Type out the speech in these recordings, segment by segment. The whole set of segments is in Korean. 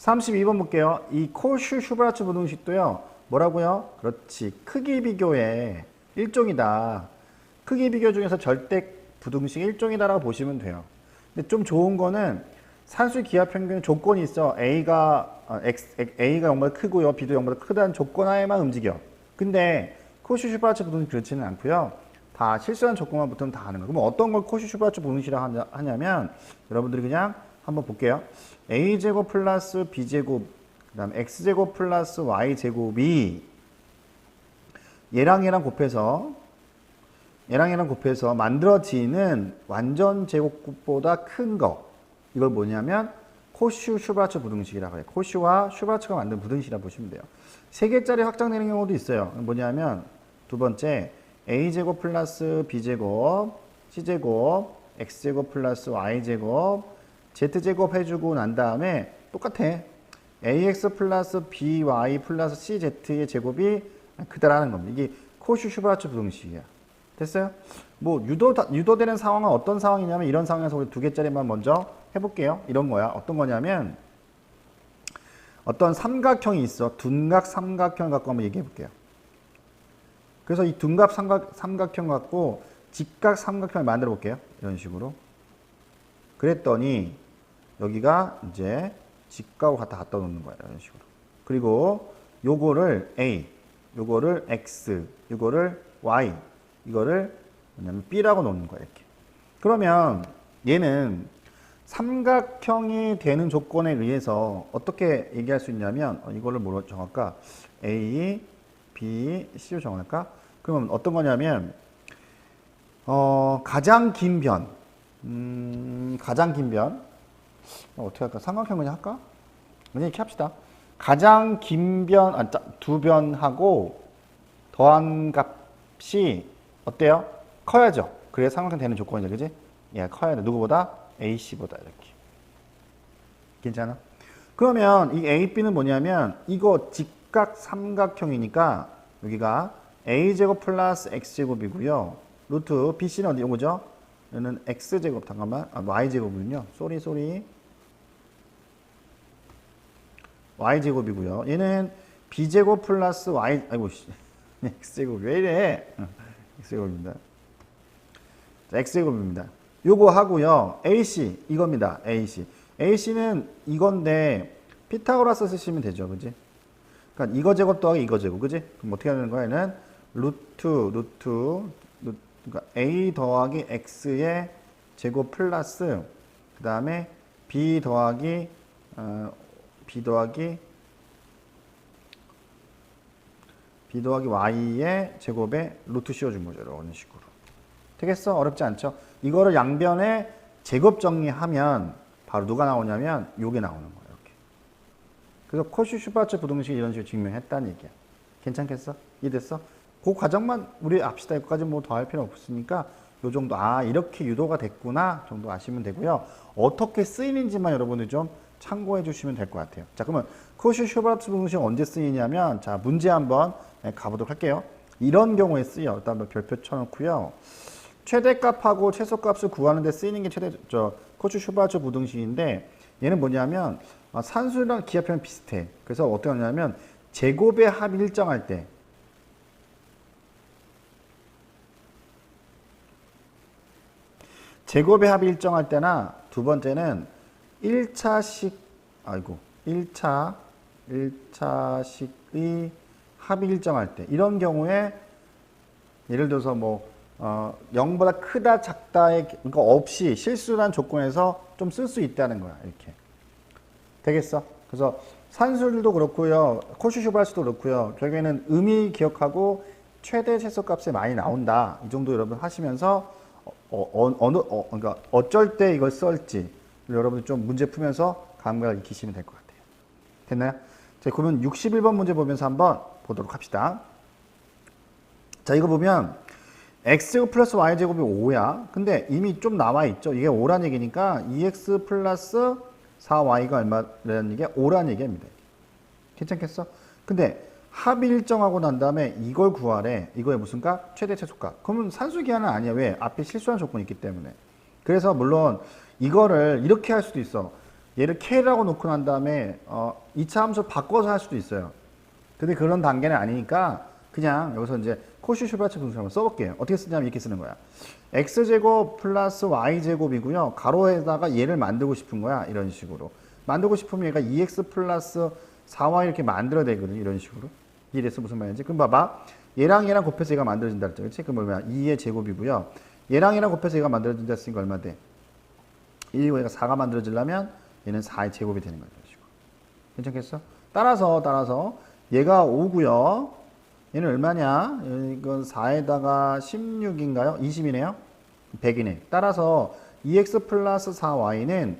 32번 볼게요. 이 코슈 슈바르츠 부등식도요. 뭐라고요? 그렇지. 크기 비교의 일종이다. 크기 비교 중에서 절대 부등식 일종이다라고 보시면 돼요. 근데 좀 좋은 거는 산수 기하 평균 조건이 있어. A가 어, X, A가 0보다 크고요. B도 0보다 크다는 조건 하에만 움직여. 근데 코슈 슈바르츠 부등식 그렇지는 않고요. 다 실수한 조건만 붙으면 다 하는 거예요. 그럼 어떤 걸 코슈 슈바르츠 부등식이라고 하냐- 하냐면 여러분들이 그냥 한번 볼게요. a제곱 플러스 b제곱 그 다음 x제곱 플러스 y제곱이 얘랑 얘랑 곱해서 얘랑 얘랑 곱해서 만들어지는 완전 제곱보다 큰 거. 이걸 뭐냐면 코슈 슈바르츠 부등식이라고 해요. 코슈와 슈바르츠가 만든 부등식이라고 보시면 돼요. 세 개짜리 확장되는 경우도 있어요. 뭐냐면 두 번째 a제곱 플러스 b제곱 c제곱 x제곱 플러스 y제곱 z제곱 해주고 난 다음에 똑같아. ax 플러스 by 플러스 cz의 제곱이 그다라는 겁니다. 이게 코슈 슈바르츠 부등식이야. 됐어요? 뭐 유도 유도되는 상황은 어떤 상황이냐면 이런 상황에서 우리 두 개짜리만 먼저 해볼게요. 이런 거야. 어떤 거냐면 어떤 삼각형이 있어. 둔각 삼각형 갖고 한번 얘기해 볼게요. 그래서 이 둔각 삼각, 삼각형 갖고 직각 삼각형을 만들어 볼게요. 이런 식으로. 그랬더니 여기가 이제 직각으로 갖다 갖다 놓는 거야. 이런 식으로. 그리고 요거를 A, 요거를 X, 요거를 Y, 이거를 뭐냐면 B라고 놓는 거야. 이렇게. 그러면 얘는 삼각형이 되는 조건에 의해서 어떻게 얘기할 수 있냐면 어, 이거를 뭐로 정할까? A, B, C로 정할까? 그러면 어떤 거냐면 어, 가장 긴 변, 음, 가장 긴 변, 어, 어떻게 할까? 삼각형 그냥 할까? 이렇게 합시다. 가장 긴 변, 아, 짜- 두 변하고 더한 값이 어때요? 커야죠. 그래야 삼각형 되는 조건이죠, 그지? 예, 커야 돼. 누구보다? AC보다 이렇게. 괜찮아? 그러면 이 AB는 뭐냐면 이거 직각 삼각형이니까 여기가 A제곱 플러스 X제곱이고요. 루트 BC는 어디 요거죠? 얘는 X제곱 잠깐만 아, Y제곱이군요. 쏘리 쏘리 Y제곱이고요. 얘는 B제곱 플러스 Y 아이고 씨. X제곱 왜 이래? X제곱입니다. 자, X제곱입니다. 요거 하고요. AC 이겁니다. AC. AC는 이건데 피타고라스 쓰시면 되죠. 그지? 그러니까 이거 제곱 더하기 이거 제곱. 그지? 그럼 어떻게 하는 거야? 얘는 루트 루트 그러니까 A 더하기 X의 제곱 플러스 그 다음에 B 더하기 어, B 더하기 B 더하기 Y의 제곱에 루트 씌워준 거죠. 이런 식으로. 되겠어? 어렵지 않죠? 이거를 양변에 제곱 정리하면 바로 누가 나오냐면 요게 나오는 거예요. 이렇게. 그래서 코슈 슈바츠 부등식 이런 식으로 증명했다는 얘기야. 괜찮겠어? 이해됐어? 그 과정만 우리 압시다. 여기까지 뭐 더 할 필요 없으니까 요 정도 아 이렇게 유도가 됐구나 정도 아시면 되고요. 어떻게 쓰이는지만 여러분들 좀 참고해 주시면 될 것 같아요. 자 그러면 코슈 슈바츠 부등식 언제 쓰이냐면 자 문제 한번 네, 가보도록 할게요. 이런 경우에 쓰여. 일단 한번 별표 쳐놓고요. 최대값하고 최소값을 구하는 데 쓰이는 게 최대 저 코츠 슈바츠 부등식인데 얘는 뭐냐면 아, 산수랑 기하편 비슷해. 그래서 어떻게 하냐면 제곱의 합이 일정할 때 제곱의 합이 일정할 때나 두 번째는 1차식 아이고 1차 1차식의 합이 일정할 때. 이런 경우에 예를 들어서 뭐 어, 0보다 크다 작다의 그러니까 없이 실수란 조건에서 좀 쓸 수 있다는 거야 이렇게. 되겠어? 그래서 산술도 그렇고요. 코슈 슈바르츠도 그렇고요. 결국에는 의미 기억하고 최대 최소값이 많이 나온다. 이 정도 여러분 하시면서 어, 어, 어느 어, 그러니까 어쩔 때 이걸 쓸지 여러분 좀 문제 풀면서 감각을 익히시면 될 것 같아요 됐나요? 자 그러면 61번 문제 보면서 한번 보도록 합시다 자 이거 보면 x제곱 플러스 y제곱이 5야. 근데 이미 좀 나와 있죠. 이게 5란 얘기니까 2x 플러스 4y가 얼마라는 얘기가 5란 얘기입니다. 괜찮겠어? 근데 합이 일정하고 난 다음에 이걸 구하래. 이거의 무슨 값? 최대 최소값. 그러면 산수기하는 아니야. 왜? 앞에 실수한 조건이 있기 때문에. 그래서 물론 이거를 이렇게 할 수도 있어. 얘를 k라고 놓고 난 다음에 어, 2차 함수 바꿔서 할 수도 있어요. 근데 그런 단계는 아니니까 그냥 여기서 이제 코시 슈바츠 분수 한번 써볼게요. 어떻게 쓰냐면 이렇게 쓰는 거야. x제곱 플러스 y제곱이고요. 가로에다가 얘를 만들고 싶은 거야. 이런 식으로. 만들고 싶으면 얘가 2x 플러스 4y 이렇게 만들어야 되거든. 이런 식으로. 이래서 무슨 말인지. 그럼 봐봐. 얘랑 얘랑 곱해서 얘가 만들어진다 그랬죠. 그치? 그럼 뭐야? 2의 제곱이고요. 얘랑 얘랑 곱해서 얘가 만들어진다 했으니까 얼마 돼? 1이고 얘가 4가 만들어지려면 얘는 4의 제곱이 되는 거죠. 괜찮겠어? 따라서 따라서 얘가 5고요. 얘는 얼마냐? 이건 4에다가 16인가요? 20이네요. 100이네. 따라서 2x 플러스 4y는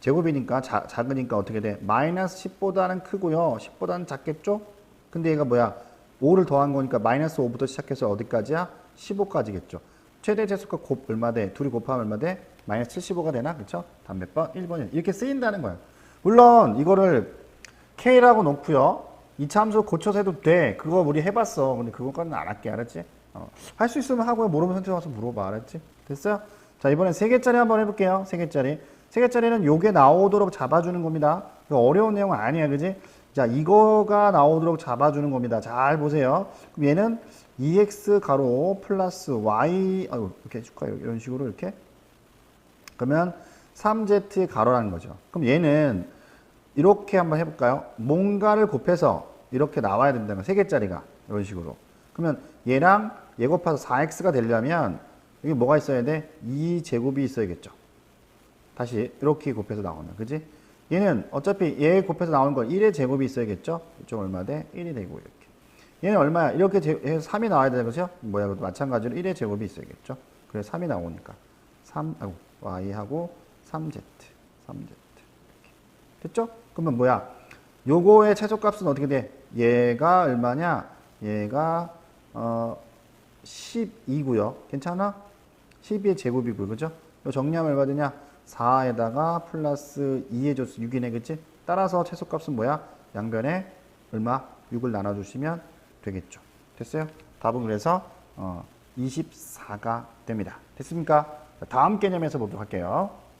제곱이니까 자, 작으니까 어떻게 돼? 마이너스 10보다는 크고요. 10보다는 작겠죠? 근데 얘가 뭐야? 5를 더한 거니까 마이너스 5부터 시작해서 어디까지야? 15까지겠죠. 최대 제수값 곱 얼마 돼? 둘이 곱하면 얼마 돼? 마이너스 75가 되나? 그렇죠? 다음 몇 번? 1번이 이렇게 쓰인다는 거야. 물론 이거를 K라고 놓고요. 이차 함수 고쳐서 해도 돼. 그거 우리 해봤어. 근데 그거까지는 안 할게. 알았지? 어. 할 수 있으면 하고요. 모르면 와서 물어봐. 알았지? 됐어요? 자, 이번엔 세 개짜리 한번 해볼게요. 세 개짜리. 세 개짜리는 요게 나오도록 잡아주는 겁니다. 어려운 내용은 아니야. 그지? 자, 이거가 나오도록 잡아주는 겁니다. 잘 보세요. 그럼 얘는 2x 가로 플러스 y, 아유, 이렇게 해줄까요? 이런 식으로 이렇게. 그러면 3z의 가로라는 거죠. 그럼 얘는 이렇게 한번 해볼까요? 뭔가를 곱해서 이렇게 나와야 된다는 거. 세 개짜리가 이런 식으로. 그러면 얘랑 얘 곱해서 4x가 되려면 여기 뭐가 있어야 돼? 2제곱이 있어야겠죠. 다시 이렇게 곱해서 나오는 그지? 얘는 어차피 얘 곱해서 나오는 건 1의 제곱이 있어야겠죠? 이쪽 얼마 돼? 1이 되고 이렇게. 얘는 얼마야? 이렇게 제- 해서 3이 나와야 되는 거죠? 뭐야? 마찬가지로 1의 제곱이 있어야겠죠? 그래서 3이 나오니까 3, 아이고, y하고 3z, 3z 이렇게. 됐죠? 그러면 뭐야? 요거의 최소값은 어떻게 돼? 얘가 얼마냐? 얘가 어 12고요. 괜찮아? 12의 제곱이고요. 그죠? 요 정리하면 얼마 되냐? 4에다가 플러스 2의 조수 6이네. 그치? 따라서 최소값은 뭐야? 양변에 얼마? 6을 나눠주시면 되겠죠. 됐어요? 답은 그래서 어 24가 됩니다. 됐습니까? 자, 다음 개념에서 보도록 할게요.